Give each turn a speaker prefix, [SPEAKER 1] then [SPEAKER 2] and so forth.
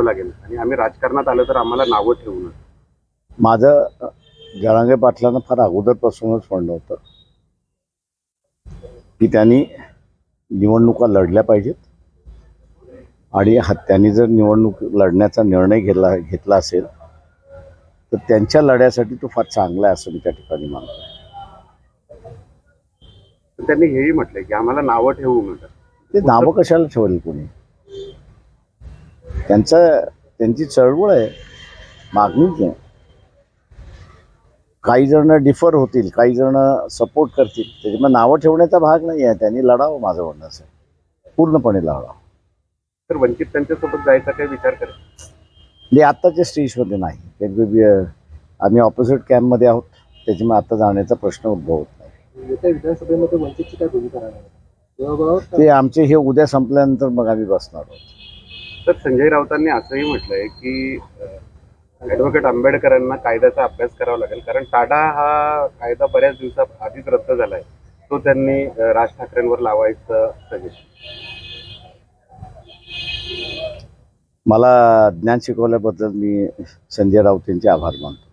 [SPEAKER 1] करावं लागेल. आणि आम्ही राजकारणात आलं तर आम्हाला नावं ठेवून
[SPEAKER 2] माझं अ, जरांगे पाटलांना फार अगोदरपासूनच म्हणणं होतं की त्यांनी निवडणुका लढल्या पाहिजेत. आणि त्यांनी जर निवडणूक लढण्याचा निर्णय घेतला घेतला असेल तर त्यांच्या लढ्यासाठी तो फार चांगला आहे असं मी त्या ठिकाणी मानतो.
[SPEAKER 1] त्यांनी हेही म्हटलंय की आम्हाला नावं ठेवू नका.
[SPEAKER 2] ते नावं कशाला ठेवली कोणी? त्यांचं त्यांची चळवळ आहे. मागणीच आहे काही जण डिफर होतील काही जण सपोर्ट करतील. त्याच्यामुळे नावं ठेवण्याचा भाग नाही आहे. त्यांनी लढावं माझं म्हणणं असं आहे. पूर्णपणे लढावं.
[SPEAKER 1] तर वंचित त्यांच्यासोबत जायचा काही विचार करेल
[SPEAKER 2] म्हणजे आत्ताच्या स्टेजमध्ये नाही. वेगवेगळे आम्ही ऑपोजिट कॅम्पमध्ये आहोत. त्याच्यामुळे आता जाण्याचा प्रश्न उद्भवत नाही.
[SPEAKER 3] विधानसभेमध्ये वंचितची काय भूमिका
[SPEAKER 2] ते आमचे हे उद्या संपल्यानंतर मग आम्ही बसणार आहोत.
[SPEAKER 1] तर संजय राऊतांनी असंही म्हटलंय की ऍडव्होकेट आंबेडकरांना कायद्याचा अभ्यास करावा लागेल. कारण टाटा हा कायदा बऱ्याच दिवसा आधीच रद्द झालाय. तो त्यांनी राज ठाकरेंवर लावायचं सजेशन
[SPEAKER 2] मला ज्ञान शिकवल्याबद्दल मी संजय राऊत यांचे आभार मानतो.